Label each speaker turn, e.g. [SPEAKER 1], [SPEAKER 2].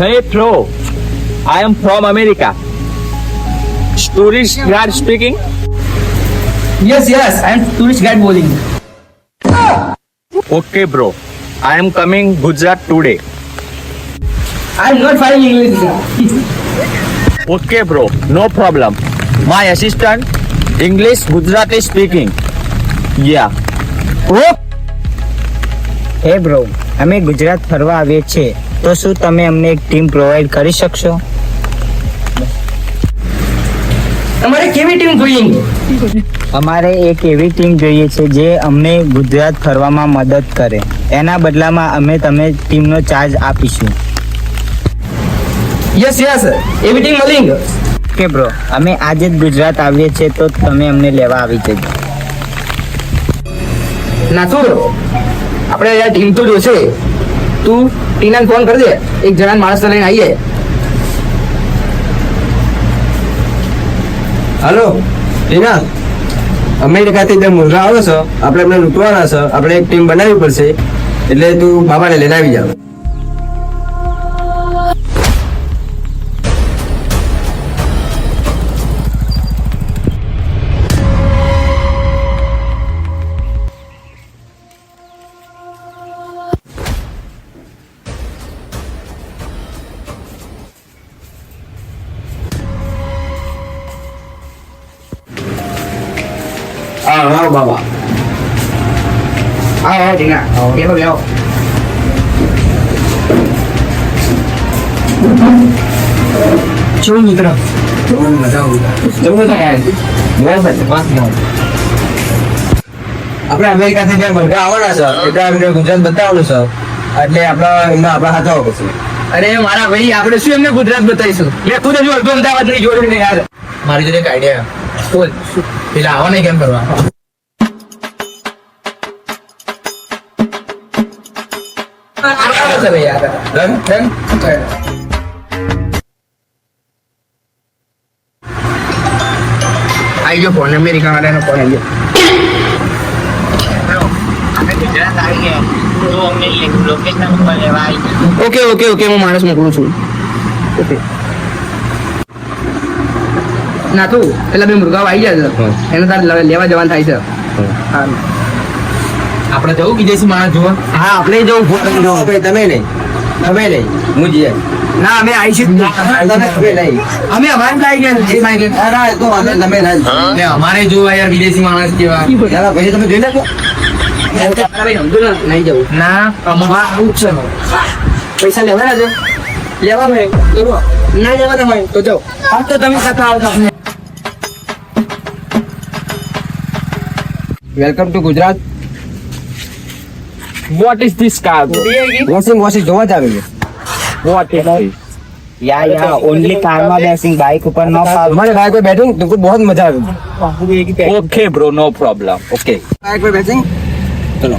[SPEAKER 1] Hey bro, I am from America. Tourist guide speaking.
[SPEAKER 2] Yes, yes, I am tourist guide bowling.
[SPEAKER 1] Okay bro, I am coming Gujarat today.
[SPEAKER 2] I am not finding English.
[SPEAKER 1] Okay bro, no problem. My assistant English Gujarati speaking. Yeah.
[SPEAKER 3] Hey bro અમે ગુજરાત ફરવા આવીએ છીએ તો શું તમે અમને એક team provide કરી શકશો?
[SPEAKER 2] તમારે કેવી ટીમ જોઈએ?
[SPEAKER 3] અમારે એક એવી ટીમ જોઈએ છે જે અમને ગુજરાત ફરવામાં મદદ કરે. એના બદલામાં અમે તમે ટીમનો ચાર્જ આપીશું.
[SPEAKER 2] યસ યસ એવી ટીમ મલિંગ.
[SPEAKER 3] કે બ્રો અમે આજે જ ગુજરાત આવીએ છીએ તો તમે અમને લેવા આવી જજો.
[SPEAKER 2] નાથુર આપણે યાર ટીમ તો જોશે. તું ટીનાને ફોન કરી દે એક જણા માણસ લઈને આવીએ.
[SPEAKER 4] હાલો, ટીના, અમેરિકાથી તે મુદ્રા આવે છે, આપણે એમને લૂંટવાના છો, આપણે એક ટીમ બનાવવી પડશે, એટલે તું બાબાને લઈને આવી જાવ
[SPEAKER 2] બરાબર વાત ન
[SPEAKER 4] આપણે અમેરિકાથી ત્યાં મુર્ગા આવવાના છે એટલે આપણે ગુજરાત બતાવવાનું છે એટલે આપણા એમાં આપણા હાથ આવો પછી
[SPEAKER 2] અરે મારા ભાઈ આપણે શું એમને ગુજરાત બતાવીશું મેં ખુદ હજુ અડધો અમદાવાદ નહીં જોડે ને યાર મારી જોડે એક આઈડિયા બોલ પેલા આવા નહીં કેમ કરવા આઈ ગયો ફોન અમેરિકા વાળાનો ફોન આવી ગયો ઓકે ઓકે ઓકે હું માણસ મોકલું છું ઓકે ના તું પેલા બે મુર્ગાઓ આવી જાય છે. એને તારે લેવા જવાનું થાય છે. આપણે જવું વિદેશી માણસ જોવા?
[SPEAKER 4] હા આપણે જવું. ફોટો તમે નહીં. તમે નહીં. હું જઈએ
[SPEAKER 2] ના અમે આવીશું અમે અમારે અમારે જોવા યાર વિદેશી માણસ કેવા.
[SPEAKER 4] પછી તમે જોઈ લેજો
[SPEAKER 2] નહીં જવું.
[SPEAKER 3] ના
[SPEAKER 2] અમારે આવું જ છે. પૈસા લેવાના છે. લેવા ભાઈ ના લેવાના હોય તો જાઓ હા તો તમે સાથે આવતા
[SPEAKER 4] welcome to Gujarat
[SPEAKER 1] What is this car? bro?
[SPEAKER 4] Washing washing જોવા જ આવી
[SPEAKER 1] What is this?
[SPEAKER 3] Yeah yeah only કારમાં બેસિંગ બાઇક ઉપર ન પાવ
[SPEAKER 4] हमारे बाइक पे बैठूं तुमको बहुत मजा आएगा
[SPEAKER 1] Okay bro, no problem. Okay.
[SPEAKER 4] Bike पे बैठेंगे चलो